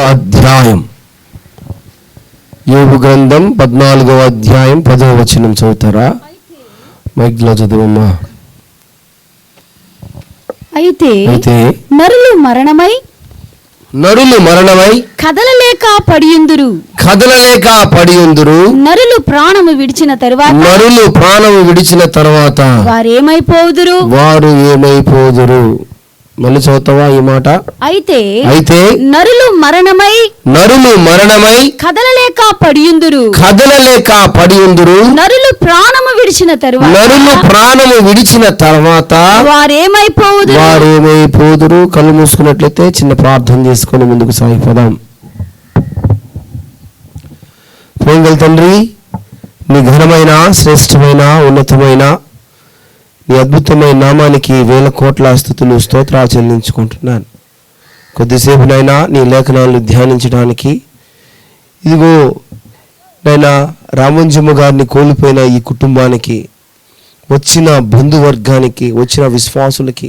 అధ్యాయం. యోగు గ్రంథం పద్నాలుగవ అధ్యాయం పదవ వచనం చదువుతారా? మైక్లో చదువమ్మా అయితే అయితే నరులు మరణమై నరులు మరణమై కదలలేక పడియుందురు. కదలలేక పడి ఉందురు నరులు ప్రాణము విడిచిన తరువాత నరులు ప్రాణము విడిచిన తర్వాత వారేమైపోదురు? వారు ఏమైపోదురు? మళ్ళీ చదువుతావా ఈ మాట? అయితే అయితే నరులు మరణమై నరులు మరణమై కదలలేక పడియుందురు. కదలలేక పడి ఉందురు నరులు ప్రాణము విడిచిన తరువాత నరులు ప్రాణము విడిచిన తర్వాత వారేమైపోదురు వారేమైపోదురు? కళ్ళు మూసుకున్నట్లయితే చిన్న ప్రార్థన చేసుకొని ముందుకు సాగిపోదాం. ప్రేంగల్ తండ్రి నీ ఘనమైన శ్రేష్టమైన ఉన్నతమైన నీ అద్భుతమైన నామానికి వేల కోట్ల స్థుతులు స్తోత్రాలు చెల్లించుకుంటున్నాను. కొద్దిసేపునైనా నీ లేఖనాలు ధ్యానించడానికి ఇదిగో నైనా రామంజమ్మ గారిని కోల్పోయిన ఈ కుటుంబానికి వచ్చిన బంధువర్గానికి వచ్చిన విశ్వాసులకి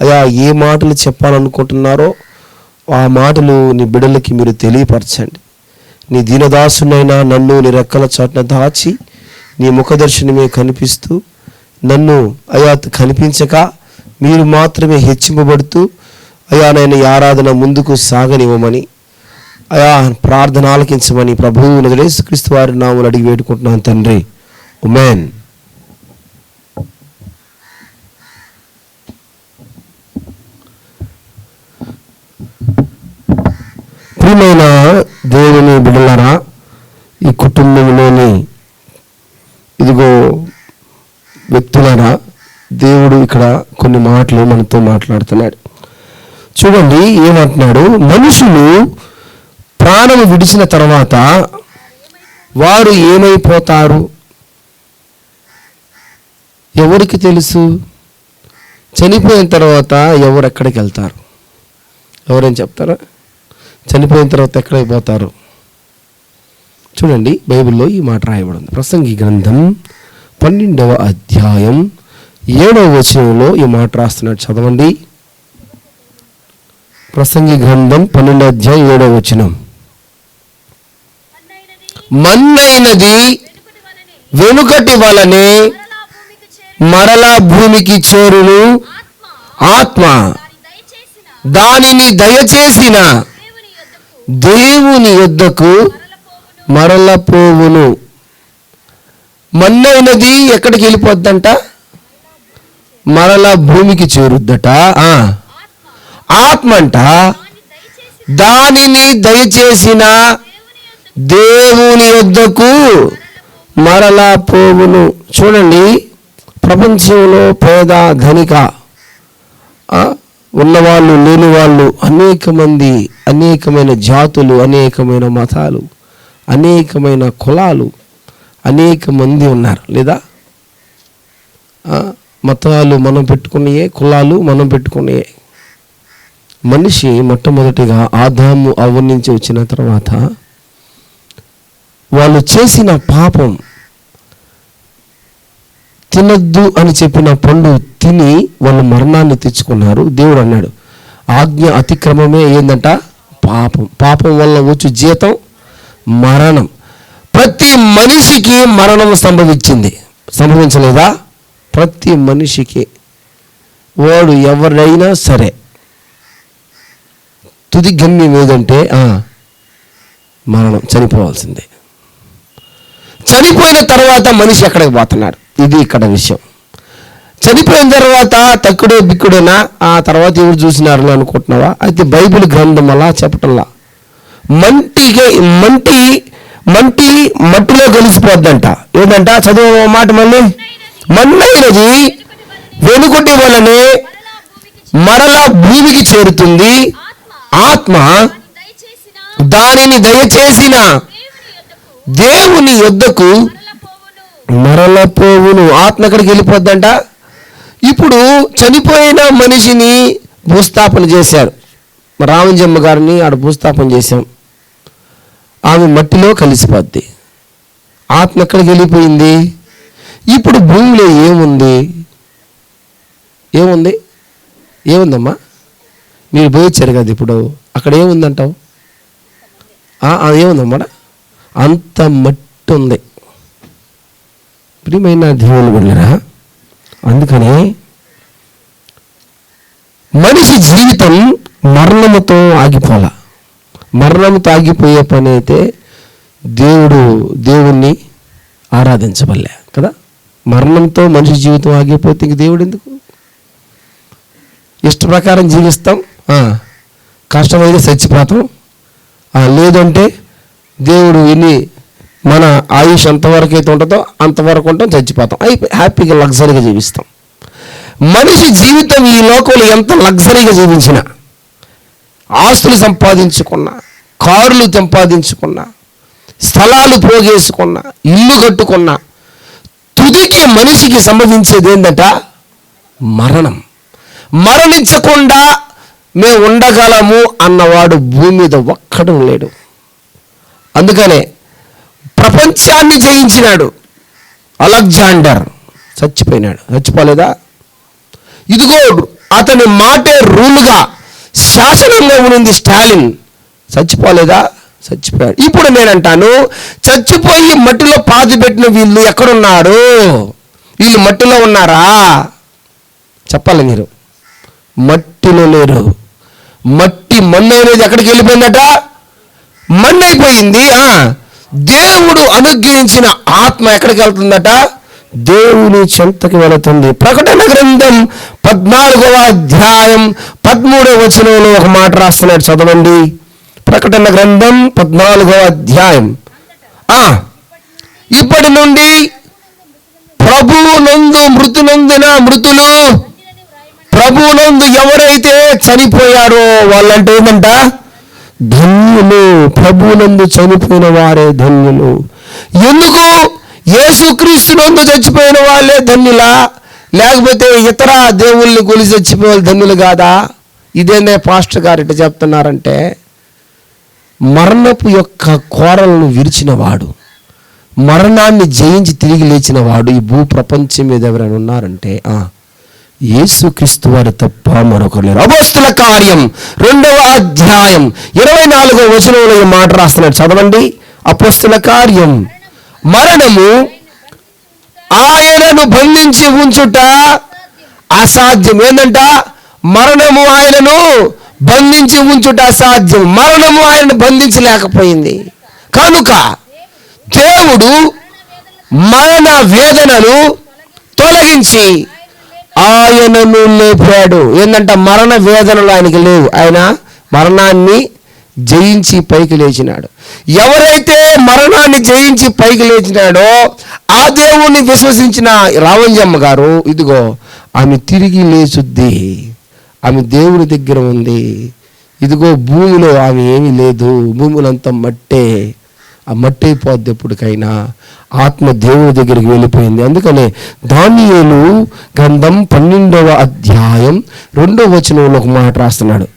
అయా ఏ మాటలు చెప్పాలనుకుంటున్నారో ఆ మాటలు నీ బిడ్డలకి మీరు తెలియపరచండి. నీ దీనదాసునైనా నన్ను నీ రెక్కల చాటున దాచి నీ ముఖదర్శనమే కనిపిస్తూ నన్ను అయా కనిపించక మీరు మాత్రమే హెచ్చింపబడుతూ అయా నేను ఈ ఆరాధన ముందుకు సాగనివ్వమని అయా ప్రార్థన ఆలకించమని ప్రభువు నజరేసుక్రీస్తు వారి నామలు అడిగి వేడుకుంటున్నాను తండ్రి. ఉమెన్ ప్రియమైన దేవుని బిడ్డలారా ఈ కుటుంబంలోని ఇదిగో వ్యక్తులారా దేవుడు ఇక్కడ కొన్ని మాటలు మనతో మాట్లాడుతున్నాడు. చూడండి ఏమంటున్నాడు? మనుషులు ప్రాణం విడిచిన తర్వాత వారు ఏమైపోతారు? ఎవరికి తెలుసు? చనిపోయిన తర్వాత ఎవరు ఎక్కడికి వెళ్తారు? ఎవరైనా చెప్తారా? చనిపోయిన తర్వాత ఎక్కడికి పోతారు? చూడండి బైబిల్లో ఈ మాట రాయబడింది ప్రసంగి గ్రంథం పన్నెండవ అధ్యాయం ఏడవ వచనంలో ఈ మాట రాస్తున్నాడు. చదవండి. ప్రసంగి గ్రంథం పన్నెండో అధ్యాయం ఏడవ వచనం. మన్నైనది వెనుకటి వలనే మరలా భూమికి చేరును. ఆత్మ దానిని దయచేసిన దేవుని యొద్దకు మరల పోవును. మన్నైనది ఎక్కడికి వెళ్ళిపోద్దంట? మరల భూమికి చేరుద్దట? ఆత్మ అంట దానిని దయచేసిన దేవుని యొద్దకు మరలా పోవును. చూడండి ప్రపంచంలో పేద ధనిక ఉన్నవాళ్ళు లేని వాళ్ళు అనేక మంది అనేకమైన జాతులు అనేకమైన మతాలు అనేకమైన కులాలు అనేక మంది ఉన్నారు లేదా? మతాలు మనం పెట్టుకునేయే కులాలు మనం పెట్టుకునేయే మనిషి మొట్టమొదటిగా ఆదాము అవ్వ నుంచి వచ్చిన తర్వాత వాళ్ళు చేసిన పాపం తినద్దు అని చెప్పిన పండు తిని వాళ్ళు మరణాన్ని తెచ్చుకున్నారు. దేవుడు అన్నాడు ఆజ్ఞ అతిక్రమమే ఏందంట? పాపం. పాపం వల్ల వచ్చు జీతం మరణం. ప్రతి మనిషికి మరణం సంభవించింది. సంభవించలేదా? ప్రతి మనిషికి వాడు ఎవరైనా సరే తుది గమ్యం ఏదంటే ఆ, మరణం చనిపోవాల్సిందే. చనిపోయిన తర్వాత మనిషి ఎక్కడికి పోతున్నాడు? ఇది ఇక్కడ విషయం. చనిపోయిన తర్వాత తక్కుడే బిక్కుడేనా? ఆ తర్వాత ఎవరు చూసినారని అనుకుంటున్నావా? అయితే బైబిల్ గ్రంథం అలా చెప్పటంలా. మంటికి మంటి మంటి మట్టిలో కలిసిపోద్దంట ఏంటంట? చదువు మాట మళ్ళీ? మన్నైనది వెనుకటి వలనే మరలా భూమికి చేరుతుంది. ఆత్మ దానిని దయచేసిన దేవుని యొద్దకు మరల పోవును. ఆత్మ ఎక్కడికి వెళ్ళిపోద్దంట? ఇప్పుడు చనిపోయిన మనిషిని భూస్థాపన చేశారు. రామంజమ్మ గారిని ఆడ భూస్థాపన చేశాం. ఆమె మట్టిలో కలిసిపోద్ది. ఆత్మ ఎక్కడికి వెళ్ళిపోయింది? ఇప్పుడు భూమిలో ఏముంది? ఏముంది? ఏముందమ్మా? మీరు పోయొచ్చారు కదా ఇప్పుడు అక్కడ ఏముందంటావు? ఏముందమ్మా? అంత మట్టి ఉంది ప్రియమైన దేవుని వెళ్ళరా అందుకని మనిషి జీవితం మరణముతో ఆగిపోల మరణంతో ఆగిపోయే పని అయితే దేవుడు దేవుణ్ణి ఆరాధించబల్లే మరణంతో మనిషి జీవితం ఆగిపోతే ఇంక దేవుడు ఎందుకు? ఇష్ట ప్రకారం జీవిస్తాం. కష్టమైతే చచ్చిపోతాం. లేదంటే దేవుడు విని మన ఆయుష్ ఎంతవరకు అయితే ఉంటుందో అంతవరకు ఉంటాం చచ్చిపోతాం. అయిపోయి హ్యాపీగా లగ్జరీగా జీవిస్తాం. మనిషి జీవితం ఈ లోకంలో ఎంత లగ్జరీగా జీవించినా ఆస్తులు సంపాదించుకున్నా కార్లు సంపాదించుకున్నా స్థలాలు పోగేసుకున్నా ఇల్లు కట్టుకున్నా తుదికి మనిషికి సంభవించేది ఏంటట మరణం. మరణించకుండా మేము ఉండగలము అన్నవాడు భూమి మీద ఒక్కడం లేడు. అందుకనే ప్రపంచాన్ని జయించినాడు అలెగ్జాండర్. చచ్చిపోయినాడు. చచ్చిపోలేదా? ఇదిగో అతని మాటే రూలుగా శాసనంగా ఉనింది స్టాలిన్. చచ్చిపోలేదా? చచ్చిపోయాడు. ఇప్పుడు నేనంటాను చచ్చిపోయి మట్టిలో పాతి పెట్టిన వీళ్ళు ఎక్కడున్నారు? వీళ్ళు మట్టిలో ఉన్నారా? చెప్పాలి మీరు. మట్టిలో లేరు. మట్టి మన్ను అనేది ఎక్కడికి వెళ్ళిపోయిందట? మన్ను అయిపోయింది దేవుడు అనుగ్రహించిన ఆత్మ ఎక్కడికి వెళ్తుందట? దేవుని చెంతకి వెళుతుంది. ప్రకటన గ్రంథం పద్నాలుగవ అధ్యాయం పదమూడవ వచనంలో ఒక మాట రాస్తున్నాడు. చదవండి. ప్రకటన గ్రంథం పద్నాలుగవ అధ్యాయం. ఇప్పటి నుండి ప్రభువునందు మృతునందున మృతులు ప్రభువునందు ఎవరైతే చనిపోయారో వాళ్ళంటే ఏంటంట ధన్యులు. ప్రభువునందు చనిపోయిన వారే ధన్యులు. ఎందుకు? యేసుక్రీస్తునందు చచ్చిపోయిన వాళ్ళే ధన్యులా? లేకపోతే ఇతర దేవుళ్ళని కొలిసి చచ్చిపోయే ధన్యులు కాదా? ఇదేనే పాస్టర్ గారు ఇట్లా చెప్తున్నారంటే మరణపు యొక్క కోరలను విరిచిన వాడు మరణాన్ని జయించి తిరిగి లేచిన వాడు ఈ భూ ప్రపంచం మీద ఎవరైనా ఉన్నారంటే ఆ, యేసుక్రీస్తు వారు తప్ప మరొకరు లేరు. అపోస్తుల కార్యం రెండవ అధ్యాయం ఇరవై నాలుగో వచనంలో ఈ మాట రాస్తున్నాడు. చదవండి. అపోస్తుల కార్యం మరణము ఆయనను బంధించి ఉంచుట అసాధ్యం. ఏంటంట మరణము ఆయనను బంధించి ఉంచుట అసాధ్యం. మరణము ఆయనను బంధించలేకపోయింది. కనుక దేవుడు మరణ వేదనను తొలగించి ఆయనను లేపాడు. ఏంటంట మరణ వేదనలు ఆయనకి లేవు. ఆయన మరణాన్ని జయించి పైకి లేచినాడు. ఎవరైతే మరణాన్ని జయించి పైకి లేచినాడో ఆ దేవుణ్ణి విశ్వసించిన రావంజమ్మ గారు ఇదిగో ఆమె తిరిగి లేచుద్ది. ఆమె దేవుడి దగ్గర ఉంది. ఇదిగో భూమిలో ఆమె ఏమీ లేదు. భూములంతా మట్టే. ఆ మట్టి అయిపోద్ది ఎప్పటికైనా. ఆత్మ దేవుడి దగ్గరికి వెళ్ళిపోయింది. అందుకనే దానియేలు గ్రంథం పన్నెండవ అధ్యాయం రెండవ వచనంలో ఒక మాట రాస్తున్నాడు.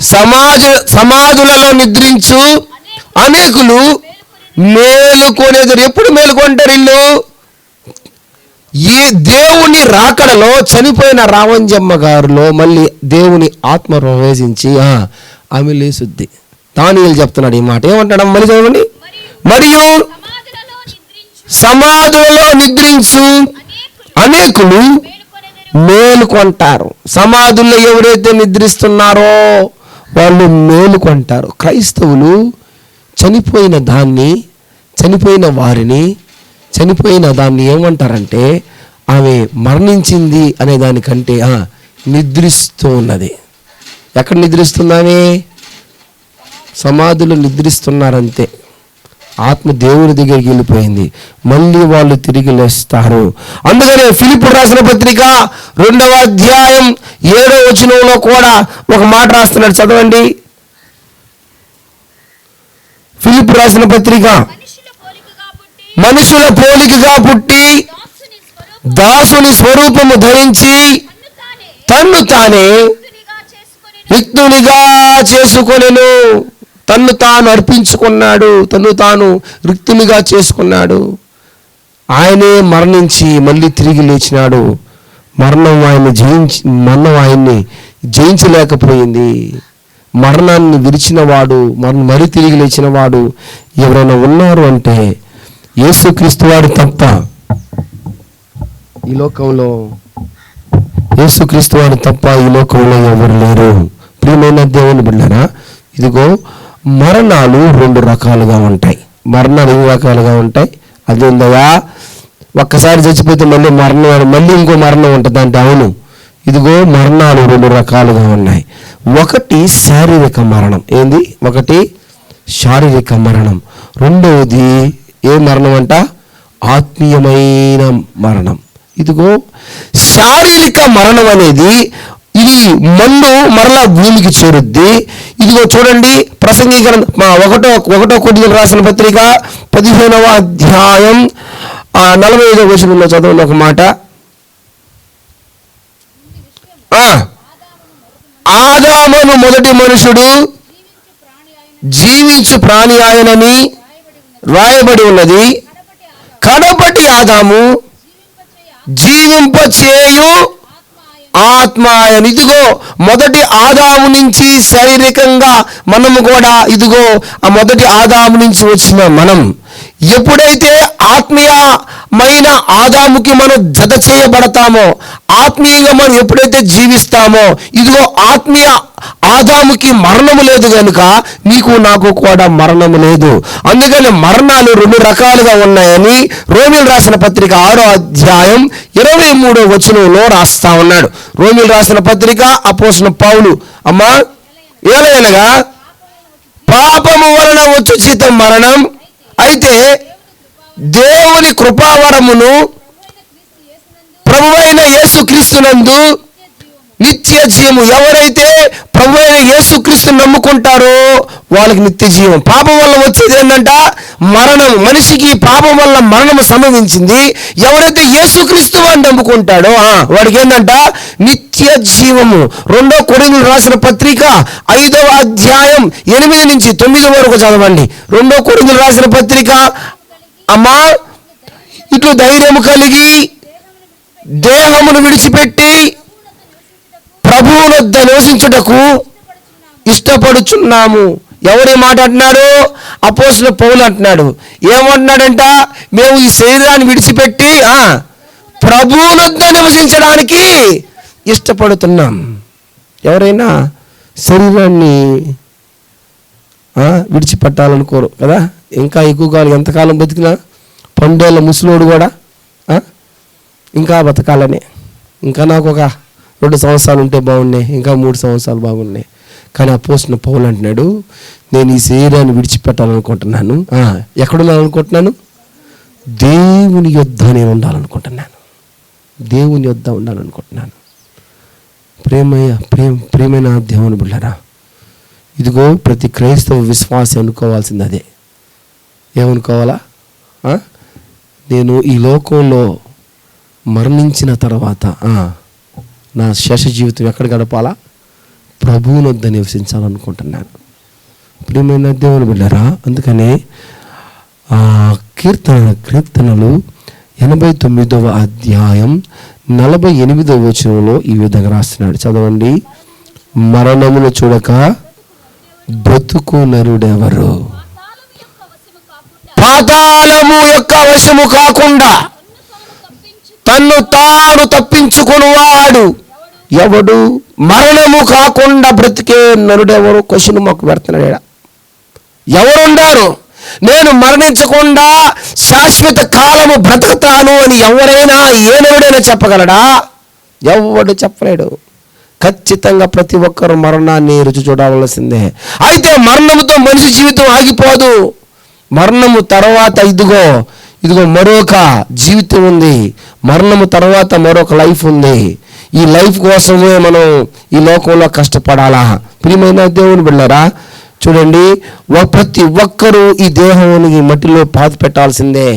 సమాజ సమాధులలో నిద్రించు. అనేకులు మేలుకొనేది ఎప్పుడు మేలుకొంటారు ఇల్లు ఈ దేవుని రాకడలో చనిపోయిన రావంజమ్మ గారిలో మళ్ళీ దేవుని ఆత్మ ప్రవేశించి అమిలే ఆమె లేసుద్ది దానియలు చెప్తున్నాడు ఈ మాట. ఏమంటాడు మళ్ళీ చదవండి. మరియు సమాధులలో నిద్రించు అనేకులు మేలుకొంటారు. సమాధుల్లో ఎవరైతే నిద్రిస్తున్నారో వాళ్ళు మేలుకొంటారు. క్రైస్తవులు చనిపోయిన దాన్ని చనిపోయిన వారిని చనిపోయిన దాన్ని ఏమంటారంటే ఆమె మరణించింది అనే దానికంటే నిద్రిస్తూ ఉన్నది. ఎక్కడ నిద్రిస్తున్నామే? సమాధులు నిద్రిస్తున్నారంతే. ఆత్మ దేవుని దగ్గరికి వెళ్ళిపోయింది. మళ్ళీ వాళ్ళు తిరిగి లేస్తారు. అందుకనే ఫిలిప్ రాసిన పత్రిక రెండవ అధ్యాయం ఏడో వచనంలో కూడా ఒక మాట రాస్తున్నాడు. చదవండి. ఫిలిప్ రాసిన పత్రిక మనుషుల పోలికగా పుట్టి దాసుని స్వరూపము ధరించి తన్ను తానే రిక్తునిగా చేసుకొనెను. తన్ను తాను అర్పించుకున్నాడు తన్ను తాను రిక్తునిగా చేసుకున్నాడు. ఆయనే మరణించి మళ్ళీ తిరిగి లేచినాడు. మరణం ఆయన జయించి మరణం ఆయన్ని జయించలేకపోయింది. మరణాన్ని విరిచిన వాడు మరి మరి తిరిగి లేచిన వాడు ఎవరైనా ఉన్నారు అంటే యేసుక్రీస్తు వాడు తప్ప ఈ లోకంలో యేసుక్రీస్తు వాడు తప్ప ఈ లోకంలో ఎవరు లేరు. ప్రియమైన దేవుని బిడ్డరా ఇదిగో మరణాలు రెండు రకాలుగా ఉంటాయి. మరణాలు ఎన్ని రకాలుగా ఉంటాయి? అదేందయా ఒక్కసారి చచ్చిపోతే మళ్ళీ మరణం మళ్ళీ ఇంకో మరణం ఉంటుంది అంటే అవును. ఇదిగో మరణాలు రెండు రకాలుగా ఉన్నాయి. ఒకటి శారీరక మరణం. ఏంది? ఒకటి శారీరక మరణం. రెండవది ఏ మరణం అంట ఆత్మీయమైన మరణం. ఇదిగో శారీరక మరణం అనేది ఇది మన్ను మరలా భూమికి చేరుద్ది. ఇదిగో చూడండి ప్రసంగీకరణ మా ఒకటో ఒకటో కొద్దిగా రాసిన పత్రిక పదిహేనవ అధ్యాయం నలభై ఐదవ వచనంలో చదవండి ఒక మాట. ఆ, ఆదామును మొదటి మనుషుడు జీవించు ప్రాణి ఆయనని రాయబడి ఉన్నది కడపటి ఆదాము జీవింపచేయు ఆత్మ అని ఇదిగో మొదటి ఆదాము నుంచి శారీరకంగా మనము కూడా ఇదిగో ఆ మొదటి ఆదాము నుంచి వచ్చిన మనం. ఎప్పుడైతే ఆత్మీయమైన ఆదాముకి మనం జత చేయబడతామో ఆత్మీయంగా మనం ఎప్పుడైతే జీవిస్తామో ఇదిగో ఆత్మీయ ఆదాముకి మరణము లేదు కనుక నీకు నాకు కూడా మరణము లేదు. అందుకని మరణాలు రెండు రకాలుగా ఉన్నాయని రోమిల్ రాసిన పత్రిక ఆరో అధ్యాయం ఇరవై మూడో వచనంలో రాస్తా ఉన్నాడు. రోమిల్ రాసిన పత్రిక అపోసిన పౌలు అమ్మా ఏలయనగా పాపము వలన వచ్చు జీతం మరణం అయితే దేవుని కృపావరమును ప్రభువైన యేసుక్రీస్తునందు నిత్య జీవము ఎవరైతే ప్రభు అయిన యేసుక్రీస్తు నమ్ముకుంటారో వాళ్ళకి నిత్య జీవం. పాపం వల్ల వచ్చేది ఏంటంట? మరణం. మనిషికి పాపం వల్ల మరణము సంభవించింది. ఎవరైతే యేసుక్రీస్తు వాడిని నమ్ముకుంటాడో వాడికి ఏంటంట? నిత్య జీవము. రెండో కొరిందులు రాసిన పత్రిక ఐదవ అధ్యాయం ఎనిమిది నుంచి తొమ్మిది వరకు చదవండి. రెండో కొరిందులు రాసిన పత్రిక అమ్మా ఇట్లు ధైర్యము కలిగి దేహమును విడిచిపెట్టి ప్రభువునొద్ద నివసించుటకు ఇష్టపడుచున్నాము. ఎవరి మాట అంటున్నాడు? అపోసుల పౌలు అంటున్నాడు. ఏమంటున్నాడంట? మేము ఈ శరీరాన్ని విడిచిపెట్టి ప్రభువునొద్ద నివసించడానికి ఇష్టపడుతున్నాం. ఎవరైనా శరీరాన్ని విడిచిపెట్టాలనుకోరు కదా? ఇంకా ఎక్కువ కాలం ఎంతకాలం బతికినా? పండేళ్ళ ముసలోడు కూడా ఇంకా బతకాలని. ఇంకా నాకు ఒక రెండు సంవత్సరాలు ఉంటే బాగున్నాయి ఇంకా మూడు సంవత్సరాలు బాగున్నాయి. కానీ ఆ పోస్ట్న పౌలు అంటున్నాడు నేను ఈ శరీరాన్ని విడిచిపెట్టాలనుకుంటున్నాను. ఎక్కడున్నాననుకుంటున్నాను దేవుని యొద్ద నేను ఉండాలనుకుంటున్నాను. దేవుని యొద్ద ఉండాలనుకుంటున్నాను. ప్రేమయ్య ప్రేమ ప్రేమైన దేవుని బిళ్ళరా ఇదిగో ప్రతి క్రైస్తవ విశ్వాసం అనుకోవాల్సింది అదే. ఏమనుకోవాలా? నేను ఈ లోకంలో మరణించిన తర్వాత నా శేష జీవితం ఎక్కడ గడపాలా? ప్రభువుని వద్ద నివసించాలనుకుంటున్నాను. ప్రియమైన దేవుని బిడ్డరా అందుకనే ఆ కీర్తన కీర్తనలు ఎనభై తొమ్మిదవ అధ్యాయం నలభై ఎనిమిదవ వచనంలో ఈ విధంగా రాస్తున్నాడు. చదవండి. మరణమును చూడక బ్రతుకు నరుడెవరు? పాతాళము యొక్క వశము కాకుండా తన్ను తాను తప్పించుకునివాడు. ఎవడు మరణము కాకుండా బ్రతికే నరుడెవరు? క్వశ్చన్ మాకు పెడుతున్నాడు ఈడ. ఎవరుండారు? నేను మరణించకుండా శాశ్వత కాలము బ్రతుకుతాను అని ఎవరైనా ఏ నరుడైనా చెప్పగలడా? ఎవడు చెప్పలేడు. ఖచ్చితంగా ప్రతి ఒక్కరు మరణాన్ని రుచి చూడవలసిందే అయితే మరణముతో మనిషి జీవితం ఆగిపోదు. మరణము తర్వాత ఇదిగో ఇదిగో మరొక జీవితం ఉంది. మరణము తర్వాత మరొక లైఫ్ ఉంది. ఈ లైఫ్ కోసమే మనం ఈ లోకంలో కష్టపడాలా? ప్రియమైన దేవుని బిళ్ళరా చూడండి ప్రతి ఒక్కరూ ఈ దేహానికి మట్టిలో పాత పెట్టాల్సిందే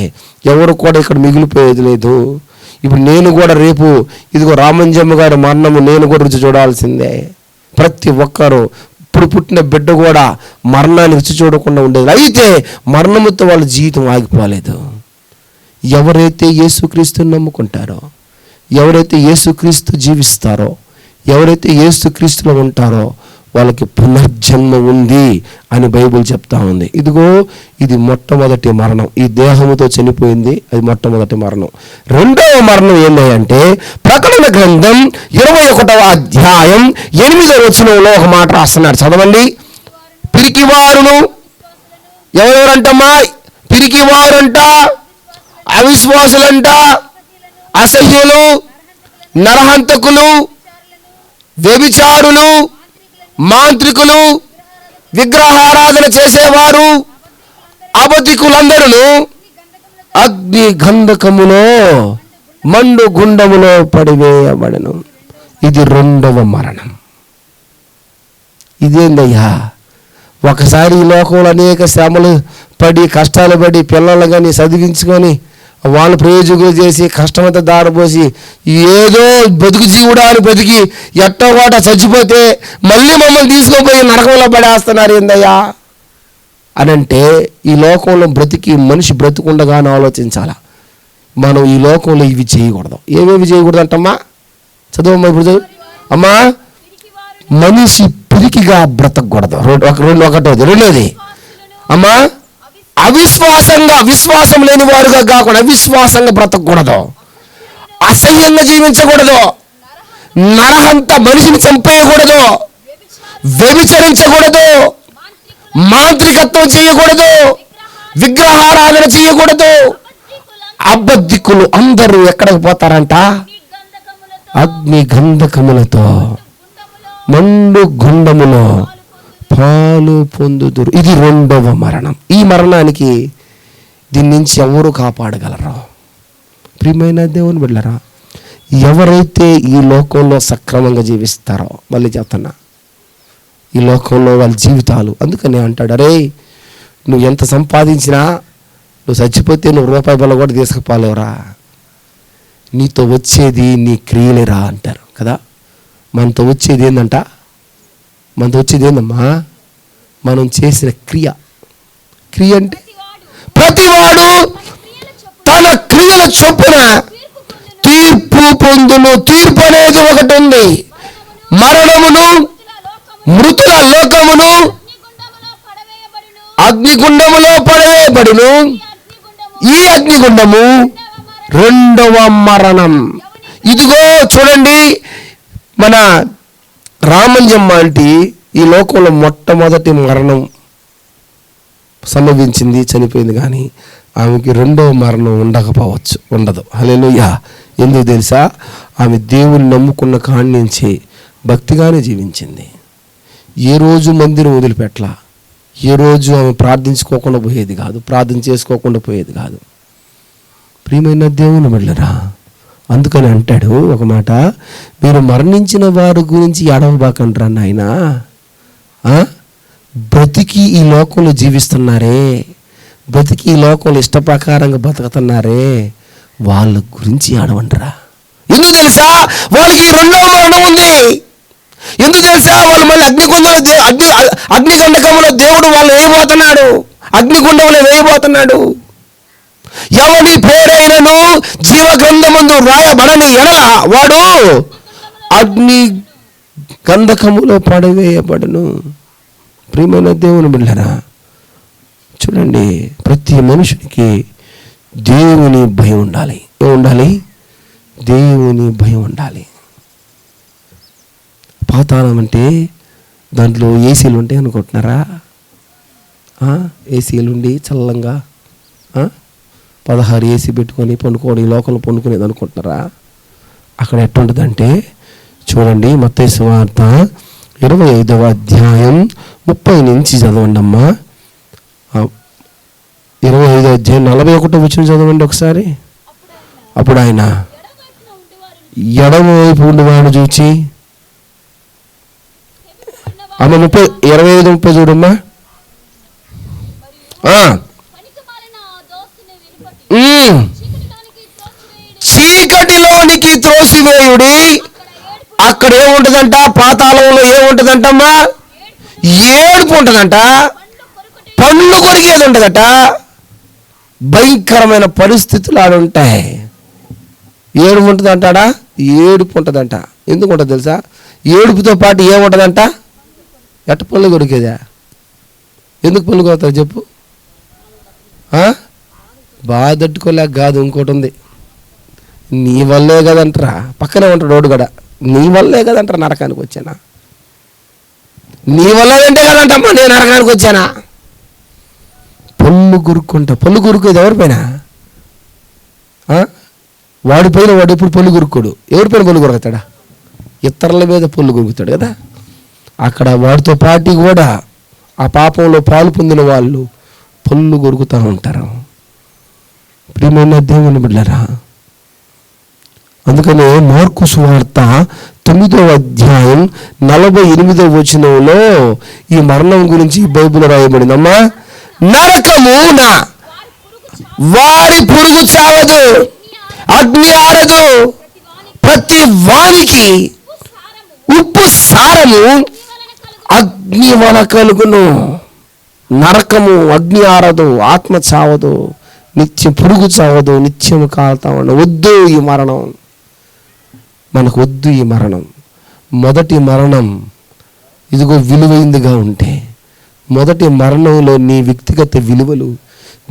ఎవరు కూడా ఇక్కడ మిగిలిపోయేది లేదు. ఇప్పుడు నేను కూడా రేపు ఇదిగో రామంజమ్మ గారి మరణము నేను కూడా రుచి చూడాల్సిందే. ప్రతి ఒక్కరు ఇప్పుడు పుట్టిన బిడ్డ కూడా మరణాన్ని రుచి చూడకుండా ఉండేది. అయితే మరణముతో వాళ్ళ జీవితం ఆగిపోలేదు. ఎవరైతే యేసుక్రీస్తుని నమ్ముకుంటారో ఎవరైతే యేసుక్రీస్తు జీవిస్తారో ఎవరైతే యేసుక్రీస్తులో ఉంటారో వాళ్ళకి పునర్జన్మ ఉంది అని బైబిల్ చెప్తా ఉంది. ఇదిగో ఇది మొట్టమొదటి మరణం. ఈ దేహముతో చనిపోయింది అది మొట్టమొదటి మరణం. రెండవ మరణం ఏంటంటే ప్రకటన గ్రంథం ఇరవై ఒకటవ అధ్యాయం ఎనిమిదవ వచనంలో ఒక మాట రాస్తున్నాడు. చదవండి. పిరికివారును ఎవరెవరంటమ్మా? పిరికివారంట అవిశ్వాసులంట అసహ్యులు నరహంతకులు వ్యభిచారులు మాంత్రికులు విగ్రహారాధన చేసేవారు అబతికులందరూ అగ్ని గంధకములో మండు గుండములో పడివేయబడను. ఇది రెండవ మరణం. ఇదేందయ్యా? ఒకసారి ఈ లోకంలో అనేక శ్రమలు పడి కష్టాలు పడి పిల్లలు కానీ చదివించుకొని వాళ్ళు ప్రయోజకులు చేసి కష్టమంతా దారపోసి ఏదో బతుకు జీవుడా బతికి ఎట్టో కోట చచ్చిపోతే మళ్ళీ మమ్మల్ని తీసుకుపోయి నరకంలో పడేస్తున్నారు ఏందయ్యా? అని అంటే ఈ లోకంలో బ్రతికి మనిషి బ్రతుకుండగానే ఆలోచించాల? మనం ఈ లోకంలో ఇవి చేయకూడదు. ఏమేమి చేయకూడదు అంటమ్మా చదువు ఇప్పుడు అమ్మా మనిషి పిరికిగా బ్రతకూడదు. రెండు ఒక రెండు ఒకటోది రెండోది. అమ్మా అవిశ్వాసంగా విశ్వాసం లేని వారుగా కాకుండా అవిశ్వాసంగా బ్రతకూడదు. అసహ్యంగా జీవించకూడదు. నరహంత మనిషిని చంపేయకూడదు. వ్యభిచరించకూడదు. మాంత్రికత్వం చేయకూడదు. విగ్రహారాధన చేయకూడదు. అబద్ధికులు అందరూ ఎక్కడికి పోతారంట? అగ్ని గంధకములతో మండు గుండములో పాలు పొందుదురు. ఇది రెండవ మరణం. ఈ మరణానికి దీని నుంచి ఎవరు కాపాడగలరు? ప్రియమైన దేవుని బిడ్డరా ఎవరైతే ఈ లోకంలో సక్రమంగా జీవిస్తారో మళ్ళీ చెప్తున్నా ఈ లోకంలో వాళ్ళ జీవితాలు అందుకని అంటాడు అరే నువ్వు ఎంత సంపాదించినా నువ్వు చచ్చిపోతే నువ్వు రూపాయి బల్ల కూడా తీసుకుపోలేవురా. నీతో వచ్చేది నీ క్రియలేరా? అంటారు కదా. మనతో వచ్చేది ఏంటంట మనతో వచ్చేది ఏందమ్మా? మనం చేసిన క్రియ. క్రియ అంటే ప్రతివాడు తన క్రియల చొప్పున తీర్పు పొందును. తీర్పు అనేది ఒకటి ఉంది. మరణమును మృతుల లోకమును అగ్నిగుండములో పడవేయబడును ఈ అగ్నిగుండము రెండవ మరణం. ఇదిగో చూడండి మన రామంజమ్మ అంటే ఈ లోకంలో మొట్టమొదటి మరణం సంభవించింది చనిపోయింది కానీ ఆమెకి రెండవ మరణం ఉండకపోవచ్చు ఉండదు. హల్లెలూయా. ఎందుకు తెలుసా? ఆమె దేవుని నమ్ముకున్న కాడి నుంచి భక్తిగానే జీవించింది. ఏ రోజు మందిరం వదిలిపెట్టలా ఏ రోజు ఆమె ప్రార్థించుకోకుండా పోయేది కాదు ప్రార్థన చేసుకోకుండా పోయేది కాదు. ప్రియమైన దేవుని వెళ్ళరా అందుకని అంటాడు ఒక మాట మీరు మరణించిన వారి గురించి ఎడవబాకంటారా నాయన. బ్రతికి ఈ లోకంలో జీవిస్తున్నారే బ్రతికి ఈ లోకంలో ఇష్టప్రకారంగా బతుకుతున్నారే వాళ్ళ గురించి ఆడవంటరా ఎందుకు తెలుసా? వాళ్ళకి రెండవ మరణం ఉంది. ఎందుకు తెలుసా? వాళ్ళు మళ్ళీ అగ్నిగుండంలో దే- అగ్ని అగ్నిగండకంలో దేవుడు వాళ్ళు వేయబోతున్నాడు. అగ్నిగుండంలో వేయబోతున్నాడు. ఎవని పేరైనను జీవ గ్రంథమందు రాయబడని ఎడల వాడు అగ్ని గంధకములో పడవేయబడును. ప్రియమైన దేవుని బిళ్ళరా చూడండి ప్రతి మనుషునికి దేవుని భయం ఉండాలి. ఏం ఉండాలి? దేవుని భయం ఉండాలి. పాతాళం అంటే దాంట్లో ఏసీలు ఉంటాయి అనుకుంటున్నారా? ఏసీలు ఉండి చల్లంగా పదహారు ఏసీ పెట్టుకొని పండుకోవడం ఈ పండుకునేది అనుకుంటున్నారా? అక్కడ ఎట్టుంటుందంటే చూడండి మత్తయి వార్త ఇరవై ఐదవ అధ్యాయం ముప్పై నుంచి చదవండి అమ్మా ఇరవై ఐదో అధ్యాయం నలభై ఒకటో వచ్చిన చదవండి ఒకసారి. అప్పుడు ఆయన ఎడమవైపు ఉండేవాడు చూచి. అమ్మ ముప్పై ఇరవై ఐదు ముప్పై చూడమ్మా. చీకటిలోనికి త్రోసివేయుడి. అక్కడ ఏముంటుందంట? పాతాళంలో ఏముంటుందంటమ్మా? ఏడుపు ఉంటుందంట. పండ్లు కొరికేది ఉంటుందట. భయంకరమైన పరిస్థితులు ఆడ ఉంటాయి. ఏడుపు ఉంటుందంటాడా? ఏడుపు ఉంటుందంట. ఎందుకు ఉంటుంది తెలుసా? ఏడుపుతో పాటు ఏముంటుందంట? ఎట్ట పళ్ళు కొరికేదా? ఎందుకు పళ్ళు కొడతారు చెప్పు. బాధట్టుకోలేక కాదు ఇంకోటి ఉంది. నీ వల్లే కదంటరా. పక్కనే ఉంటాడు రోడ్డు కూడా నీ వల్లే కదంటారా నరకానికి వచ్చానా? నీ వల్ల అంటే కదంటమ్మా నేను నరకానికి వచ్చానా? పళ్ళు గురుక్కుంటా. పళ్ళు గురుకుది ఎవరిపైన వాడి పైన వాడు ఎప్పుడు పళ్ళు గురుక్కోడు. ఎవరిపైన పళ్ళు గురుకుతాడా ఇతరుల మీద పళ్ళు కొరుకుతాడు కదా. అక్కడ వాడితో పాటు కూడా ఆ పాపంలో పాలు పొందిన వాళ్ళు పళ్ళు కొరుకుతూ ఉంటారు. ప్రియమైన దేవుని బిడ్డరా అందుకనే మార్కు సువార్త తొమ్మిదవ అధ్యాయం నలభై ఎనిమిదో వచనంలో ఈ మరణం గురించి బైబిల్ రాయబడిందమ్మా నరకమున వారి పురుగు చావదు అగ్ని ఆరదు. ప్రతి వానికి ఉప్పు సారము అగ్ని వల కలుగును. నరకము అగ్ని ఆరదు ఆత్మ చావదు నిత్యం పురుగు చావదు నిత్యము కాలుతా వద్దు ఈ మరణం. మనకు వద్దు ఈ మరణం. మొదటి మరణం ఇదిగో విలువైందిగా ఉంటే మొదటి మరణంలో నీ వ్యక్తిగత విలువలు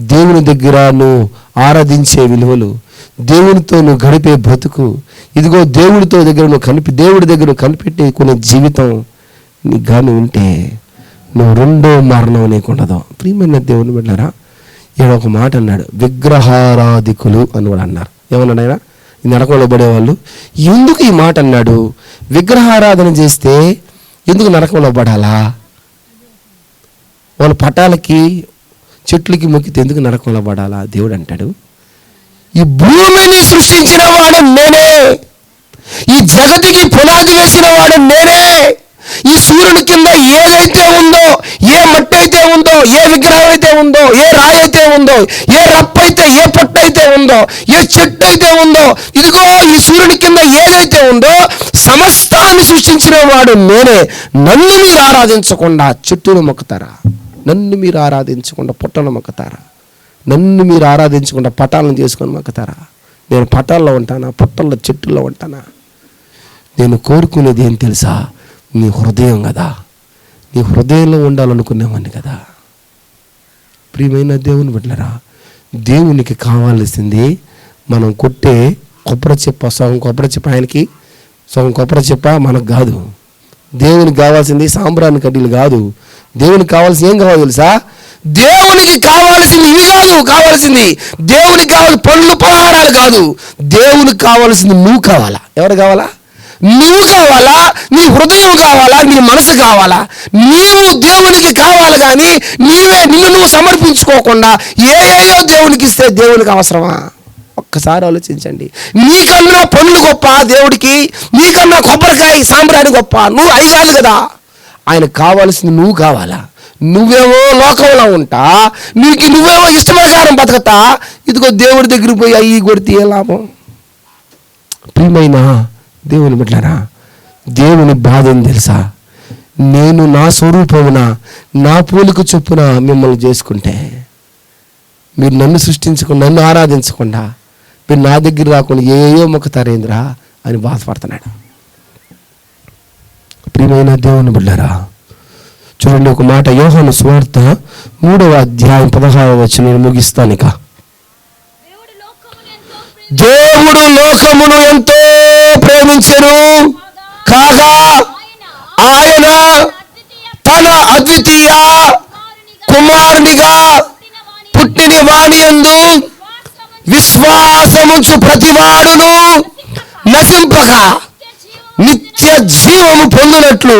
దేవుని దగ్గర నువ్వు ఆరాధించే విలువలు దేవునితో నువ్వు గడిపే బ్రతుకు ఇదిగో దేవుడితో దగ్గర నువ్వు కనిపి దేవుడి దగ్గర కనిపెట్టే కొన్ని జీవితం నీకు కానీ ఉంటే నువ్వు రెండో మరణం నీకు ఉండదు. ప్రియమైన దేవుని బిడ్డారా ఈయన ఒక మాట అన్నాడు విగ్రహారాధికులు అని కూడా అన్నారు. ఏమన్నాడు ఆయన? నరకంలో పడేవాళ్ళు ఎందుకు ఈ మాట అన్నాడు? విగ్రహారాధన చేస్తే ఎందుకు నరకంలో పడాలా వాళ్ళ పటాలకి చెట్లకి మొక్కితే ఎందుకు నరకంలో పడాలా దేవుడు అంటాడు. ఈ భూమిని సృష్టించిన వాడు నేనే. ఈ జగతికి పునాది వేసిన వాడు నేనే. ఈ సూర్యుని కింద ఏదైతే ఉందో ఏ మట్టి అయితే ఉందో ఏ విగ్రహం అయితే ఉందో ఏ రాయి అయితే ఉందో ఏ రప్పైతే అయితే ఏ పొట్టు అయితే ఉందో ఏ చెట్టు అయితే ఉందో ఇదిగో ఈ సూర్యుని కింద ఏదైతే ఉందో సమస్తాన్ని సృష్టించిన వాడు నేనే. నన్ను మీరు ఆరాధించకుండా చెట్టును మొక్కుతారా? నన్ను మీరు ఆరాధించకుండా పుట్టను మొక్కుతారా? నన్ను మీరు ఆరాధించకుండా పటాలను చేసుకొని మొక్కుతారా? నేను పటాల్లో ఉంటానా? పుట్టల్లో చెట్టుల్లో ఉంటానా? నేను కోరుకునేది ఏం తెలుసా? నీ హృదయం కదా. నీ హృదయంలో ఉండాలనుకునేవాడిని కదా. ప్రియమైన దేవుని బిడ్డరా దేవునికి కావాల్సింది మనం కొట్టే కొబ్బరి చెప్ప సగం కొబ్బరి చెప్ప ఆయనకి సగం కొబ్బరి చెప్ప మనకు కాదు. దేవునికి కావాల్సింది సాంబ్రాన్ని కడ్డీలు కాదు. దేవునికి కావాల్సింది ఏం కావాలి తెలుసా? దేవునికి కావాల్సింది ఇవి కాదు కావాల్సింది. దేవునికి కావాలి పళ్ళు పలహారాలు కాదు. దేవునికి కావాల్సింది నువ్వు కావాలా? ఎవరు కావాలా? నువ్వు కావాలా? నీ హృదయం కావాలా? నీ మనసు కావాలా? నీవు దేవునికి కావాలి కానీ నీవే నిన్ను నువ్వు సమర్పించుకోకుండా ఏ ఏయో దేవునికి ఇస్తే దేవునికి అవసరమా? ఒక్కసారి ఆలోచించండి. నీకన్నా పనులు గొప్ప దేవుడికి నీకన్నా కొబ్బరికాయ సాంబ్రాణి గొప్ప నువ్వు ఐదాలు కదా. ఆయనకు కావాల్సింది నువ్వు కావాలా? నువ్వేమో లోకంలో ఉంటా నీకు నువ్వేమో ఇష్టప్రకారం బతకతా ఇదిగో దేవుడి దగ్గరికి పోయి అయ్యి కొడితే ఏ లాభం? ప్రియమైనా దేవుని బిడ్డారా దేవుని బాధ ఏం తెలుసా? నేను నా స్వరూపమున నా పోలిక చొప్పున మిమ్మల్ని చేసుకుంటే మీరు నన్ను సృష్టించకుండా నన్ను ఆరాధించకుండా మీరు నా దగ్గర రాకుండా ఏయో మొక్కుతారేంద్రా అని బాధపడుతున్నాడు. ప్రియమైన దేవుని బిడ్డారా చూడండి ఒక మాట యోహాను స్వార్థ మూడవ అధ్యాయం పదహారవ వచ్చి నేను ముగిస్తాను ఇక. దేవుడు లోకమును ఎంతో ప్రేమించెను కాగా ఆయన తన అద్వితీయ కుమారునిగా పుట్టిన వాణి యందు విశ్వాసముంచు ప్రతివాడును నశింపక నిత్య జీవము పొందినట్లు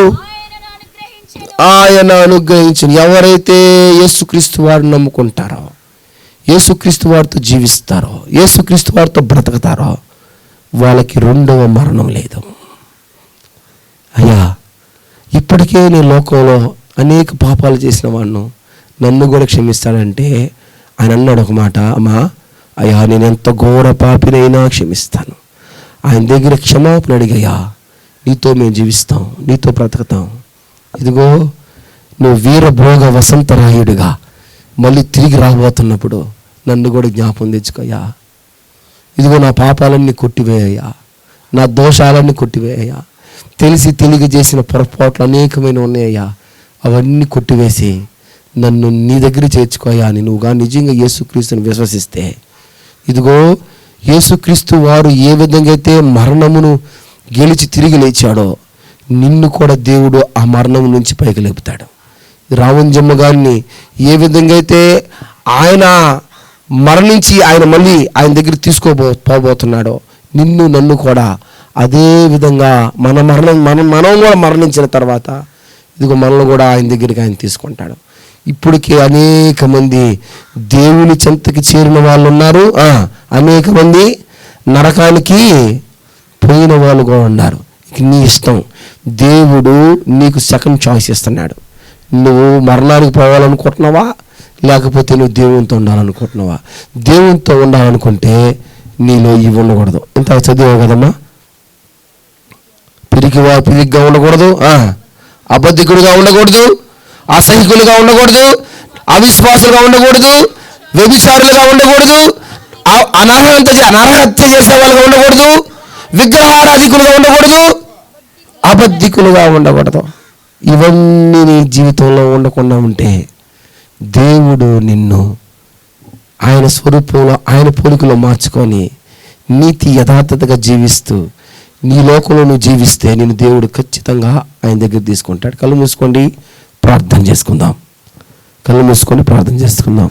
ఆయన అనుగ్రహించిన. ఎవరైతే యేసుక్రీస్తు వారిని నమ్ముకుంటారో యేసుక్రీస్తు వారితో జీవిస్తారో యేసుక్రీస్తు వారితో బ్రతుకుతారో వాళ్ళకి రెండవ మరణం లేదు. అయ్యా ఇప్పటికే నేను లోకంలో అనేక పాపాలు చేసిన వాడిను నన్ను కూడా క్షమిస్తాడంటే ఆయన అన్నాడు ఒక మాట అమ్మా అయ్యా నేను ఎంత ఘోర పాపినైనా క్షమిస్తాను. ఆయన దగ్గర క్షమాపణ అడిగయ్యా. నీతో మేము జీవిస్తాం నీతో బ్రతకతాం. ఇదిగో నువ్వు వీరభోగ వసంతరాయుడిగా మళ్ళీ తిరిగి రాబోతున్నప్పుడు నన్ను కూడా జ్ఞాపం తెచ్చుకోయ్యా. ఇదిగో నా పాపాలన్నీ కొట్టివేయ్యా నా దోషాలన్నీ కొట్టివేయ్యా తెలిసి తెలియ చేసిన పొరపాట్లు అనేకమైన ఉన్నాయ్యా. అవన్నీ కొట్టివేసి నన్ను నీ దగ్గర చేర్చుకోయా అని నువ్వుగా నిజంగా యేసుక్రీస్తుని విశ్వసిస్తే. ఇదిగో యేసుక్రీస్తు వారు ఏ విధంగా అయితే మరణమును గెలిచి తిరిగి లేచాడో నిన్ను కూడా దేవుడు ఆ మరణం నుంచి పైకి లేపుతాడు. రావణ గారిని ఏ విధంగా అయితే ఆయన మరణించి ఆయన మళ్ళీ ఆయన దగ్గర తీసుకోబో పోబోతున్నాడో నిన్ను నన్ను కూడా అదే విధంగా మన మరణం మనం మనం కూడా మరణించిన తర్వాత ఇదిగో మనల్ని కూడా ఆయన దగ్గరికి ఆయన తీసుకుంటాడు. ఇప్పటికే అనేక మంది దేవుని చెంతకి చేరిన వాళ్ళు ఉన్నారు. అనేక మంది నరకానికి పోయిన వాళ్ళు కూడా ఉన్నారు. ఇక నీ ఇష్టం. దేవుడు నీకు సెకండ్ చాయిస్ ఇస్తున్నాడు. నువ్వు మరణానికి పోవాలనుకుంటున్నావా? లేకపోతే నువ్వు దేవునితో ఉండాలనుకుంటున్నావా? దేవునితో ఉండాలనుకుంటే నీలో ఇవి ఉండకూడదు. ఇంత చదివావు కదమ్మా? పిరికివా పిరిగ్గా ఉండకూడదు. ఆ, అబద్ధికుడిగా ఉండకూడదు. అసహికులుగా ఉండకూడదు. అవిశ్వాసులుగా ఉండకూడదు. వ్యభిచారులుగా ఉండకూడదు. అ- అనర్హత చే- అనర్హత్య చేసే వాళ్ళుగా ఉండకూడదు. విగ్రహారాధికులుగా ఉండకూడదు. అబద్ధికులుగా ఉండకూడదు. ఇవన్నీ నీ జీవితంలో ఉండకుండా ఉంటే దేవుడు నిన్ను ఆయన స్వరూపంలో ఆయన పోలికలో మార్చుకొని నీతి యథార్థతగా జీవిస్తూ నీ లోకంలో నువ్వు జీవిస్తే నేను దేవుడు ఖచ్చితంగా ఆయన దగ్గర తీసుకుంటాడు. కళ్ళు మూసుకోండి ప్రార్థన చేసుకుందాం. కళ్ళు మూసుకొని ప్రార్థన చేసుకుందాం.